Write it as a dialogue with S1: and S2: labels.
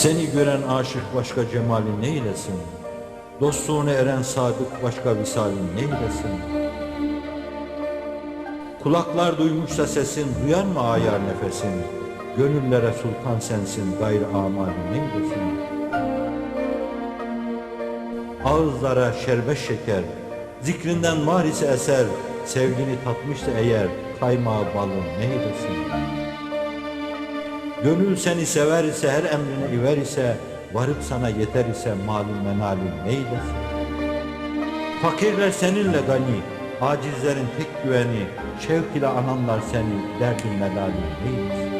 S1: Seni gören aşık başka cemalin neylesin? Dostluğuna eren sadık başka visalin neylesin? Kulaklar duymuşsa sesin, duyar mı ayar nefesin? Gönüllere sultan sensin, gayrı amalin neylesin? Ağızlara şerbet şeker, zikrinden mar ise eser, sevgini tatmışsa eğer, kaymağı balın neylesin? Gönül seni sever ise, her emrine iver ise, varıp sana yeter ise malum menalin neylesin? Fakirler seninle gani, acizlerin tek güveni, şevk ile ananlar seni, derdin melalin neylesin?